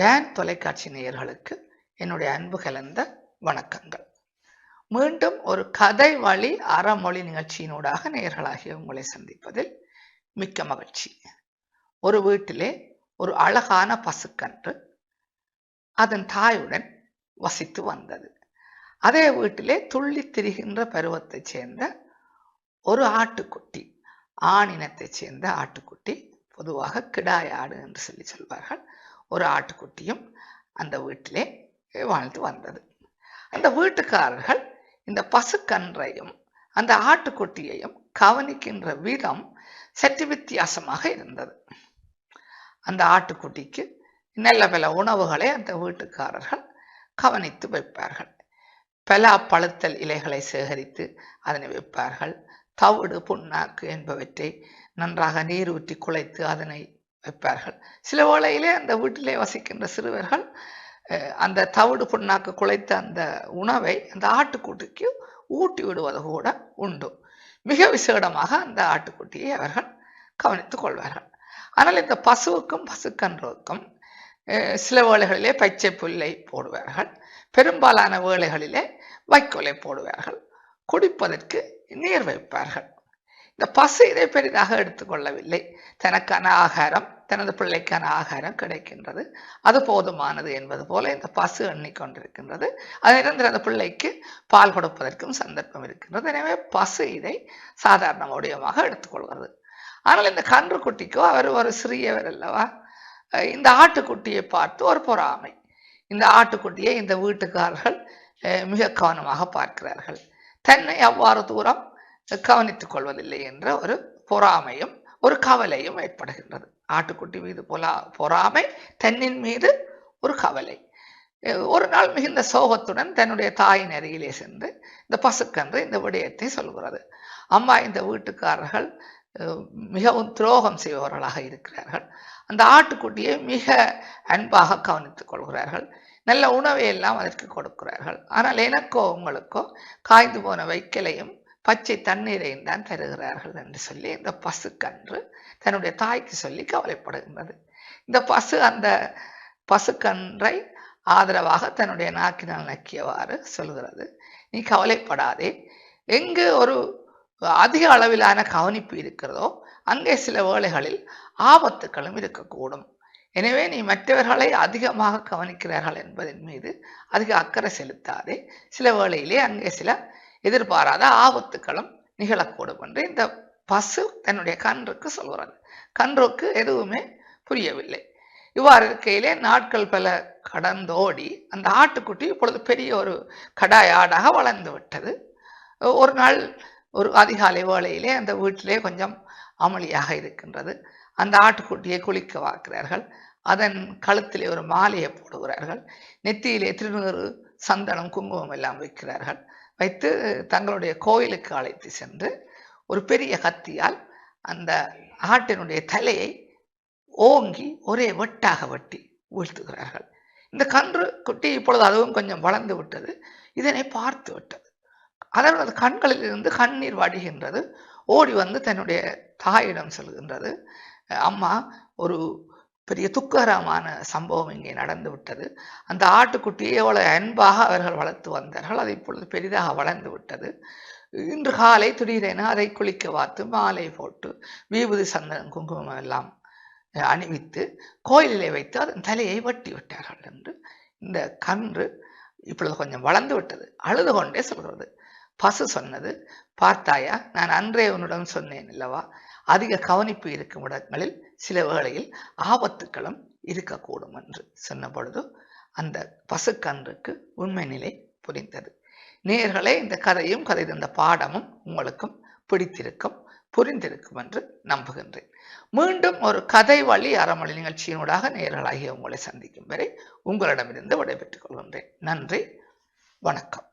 Tan தொலைக்காட்சி நேயர்களுக்கு என்னுடைய அன்பு கலந்த வணக்கங்கள். மீண்டும் ஒரு கதை வழி அறமொழி நிகழ்ச்சியினூடாக நேயர்களாகிய உங்களை சந்திப்பதில் மிக்க மகிழ்ச்சி. ஒரு வீட்டிலே ஒரு அழகான பசுக்கன்று அதன் தாயுடன் வசித்து வந்தது. அதே வீட்டிலே துள்ளி திரிகின்ற பருவத்தைச் சேர்ந்த ஒரு ஆட்டுக்குட்டி ஆணினத்தைச் சேர்ந்த ஆட்டுக்குட்டி பொதுவாக கிடாய் ஆடு என்று சொல்லி சொல்வார்கள். ஒரு ஆட்டுக்குட்டியும் அந்த வீட்டிலே வாழ்ந்து வந்தது. அந்த வீட்டுக்காரர்கள் இந்த பசுக்கன்றையும் அந்த ஆட்டுக்குட்டியையும் கவனிக்கின்ற விதம் சற்று வித்தியாசமாக இருந்தது. அந்த ஆட்டுக்குட்டிக்கு நல்ல பல உணவுகளை அந்த வீட்டுக்காரர்கள் கவனித்து வைப்பார்கள். பலா பழுத்தல் இலைகளை சேகரித்து அதனை வைப்பார்கள். தவிடு புண்ணாக்கு என்பவற்றை நன்றாக நீர் ஊற்றி குழைத்து அதனை வைப்பார்கள். சில வேளையிலே அந்த வீட்டிலே வசிக்கின்ற சிறுவர்கள் அந்த தவிடு புண்ணாக்கு குலைத்த அந்த உணவை அந்த ஆட்டுக்குட்டிக்கு ஊட்டி விடுவது கூட உண்டு. மிக விசேடமாக அந்த ஆட்டுக்குட்டியை அவர்கள் கவனித்துக் கொள்வார்கள். ஆனால் இந்த பசுவுக்கும் பசுக்கன்றுக்கும் சில வேளைகளிலே பச்சை புல்லை போடுவார்கள். பெரும்பாலான வேளைகளிலே வைக்கோலை போடுவார்கள். குடிப்பதற்கு நீர் வைப்பார்கள். இந்த பசு இதை பெரிதாக எடுத்துக்கொள்ளவில்லை. தனக்கான ஆகாரம் தனது பிள்ளைக்கான ஆகாரம் கிடைக்கின்றது. அது போதுமானது என்பது போல இந்த பசு எண்ணிக்கொண்டிருக்கின்றது அதனிடம் அந்த பிள்ளைக்கு பால் கொடுப்பதற்கும் சந்தர்ப்பம் இருக்கின்றது. எனவே பசு இதை சாதாரண உடையமாக எடுத்துக்கொள்கிறது ஆனால் இந்த கன்றுக்குட்டிக்கோ அவர் ஒரு சிறியவர் அல்லவா இந்த ஆட்டுக்குட்டியை பார்த்து ஒரு பொறாமை. இந்த ஆட்டுக்குட்டியை இந்த வீட்டுக்காரர்கள் மிக கவனமாக பார்க்கிறார்கள். தன்னை அவ்வாறு தூரம் கவனித்துக் கொள்வதில்லை என்ற ஒரு பொறாமையும் ஒரு கவலையும் ஏற்படுகின்றது. ஆட்டுக்குட்டி மீது பொலா பொறாமை தன்னின் மீது ஒரு கவலை. ஒரு நாள் மிகுந்த சோகத்துடன் தன்னுடைய தாயின் அருகிலே சென்று இந்த பசுக்கன்று இந்த விடயத்தை சொல்கிறது. அம்மா இந்த வீட்டுக்காரர்கள் மிகவும் துரோகம் செய்பவர்களாக இருக்கிறார்கள். அந்த ஆட்டுக்குட்டியை மிக அன்பாக கவனித்துக் கொள்கிறார்கள். நல்ல உணவை எல்லாம் அதற்கு கொடுக்கிறார்கள். ஆனால் எனக்கோ உங்களுக்கோ காய்ந்து போன வைக்கலையும் பச்சை தண்ணீரையும் தான் தருகிறார்கள் என்று சொல்லி இந்த பசுக்கன்று தன்னுடைய தாய்க்கு சொல்லி கவலைப்படுகின்றது. இந்த பசு அந்த பசுக்கன்றை ஆதரவாக தன்னுடைய நாக்கினால் நக்கியவாறு சொல்கிறது. நீ கவலைப்படாதே. எங்கு ஒரு அதிக அளவிலான கவனிப்பு இருக்கிறதோ அங்கே சில வேளைகளில் ஆபத்துக்களும் இருக்கக்கூடும். எனவே நீ மற்றவர்களை அதிகமாக கவனிக்கிறார்கள் என்பதன் மீது அதிக அக்கறை செலுத்தாதே. சில வேளையிலே அங்கே சில எதிர்பாராத ஆபத்துக்களும் நிகழக்கூடும் என்று இந்த பசு தன்னுடைய கன்றுக்கு சொல்கிறது கன்றுக்கு எதுவுமே புரியவில்லை. இவ்வாறு இருக்கையிலே நாட்கள் பல கடந்தோடி அந்த ஆட்டுக்குட்டி இப்பொழுது பெரிய ஒரு கடாய் ஆடாக வளர்ந்து விட்டது. ஒரு நாள் ஒரு அதிகாலை வேளையிலே அந்த வீட்டிலே கொஞ்சம் அமளியாக இருக்கின்றது. அந்த ஆட்டுக்குட்டியை குளிக்க வாக்குறார்கள் அதன் கழுத்திலே ஒரு மாலையை போடுகிறார்கள். நெத்தியிலே திருநூறு சந்தனம் குங்குமம் எல்லாம் வைக்கிறார்கள். வைத்து தங்களுடைய கோயிலுக்கு அழைத்து சென்று ஒரு பெரிய கத்தியால் அந்த ஆட்டினுடைய தலையை ஓங்கி ஒரே வெட்டாக வெட்டி வீழ்த்துகிறார்கள். இந்த கன்று குட்டி இப்பொழுது அதுவும் கொஞ்சம் வளர்ந்து விட்டது. இதனை பார்த்து விட்டது. அதனது கண்களில் இருந்து கண்ணீர் வடிகின்றது. ஓடி வந்து தன்னுடைய தாயிடம் செல்கின்றது. அம்மா ஒரு பெரிய துக்ககரமான சம்பவம் இங்கே நடந்து விட்டது அந்த ஆட்டுக்குட்டியை எவ்வளோ அன்பாக அவர்கள் வளர்த்து வந்தார்கள் அதை இப்பொழுது பெரிதாக வளர்ந்து விட்டது. இன்று காலை திடீரென அதை குளிக்க பார்த்து மாலை போட்டு வீபுதி சந்தனம் குங்குமம் எல்லாம் அணிவித்து கோயிலிலே வைத்து அதன் தலையை வெட்டி விட்டார்கள் என்று இந்த கன்று இப்பொழுது கொஞ்சம் வளர்ந்து விட்டது. அழுது கொண்டே சொல்கிறது. பசு சொன்னது பார்த்தாயா நான் அன்றே உன்னிடம் சொன்னேன் அல்லவா? அதிக கவனிப்பு இருக்கும் இடங்களில் சில வேளையில் ஆபத்துக்களும் இருக்கக்கூடும் என்று சொன்ன பொழுது அந்த பசுக்கன்றுக்கு உண்மை நிலை புரிந்தது. நேர்களே இந்த கதையும் கதை தந்த பாடமும் உங்களுக்கும் பிடித்திருக்கும் புரிந்திருக்கும் என்று நம்புகின்றேன். மீண்டும் ஒரு கதை வழி அறமொழி நிகழ்ச்சியினூடாக நேர்களாகிய உங்களை சந்திக்கும் வரை உங்களிடமிருந்து விடைபெற்றுக் கொள்கின்றேன். நன்றி வணக்கம்.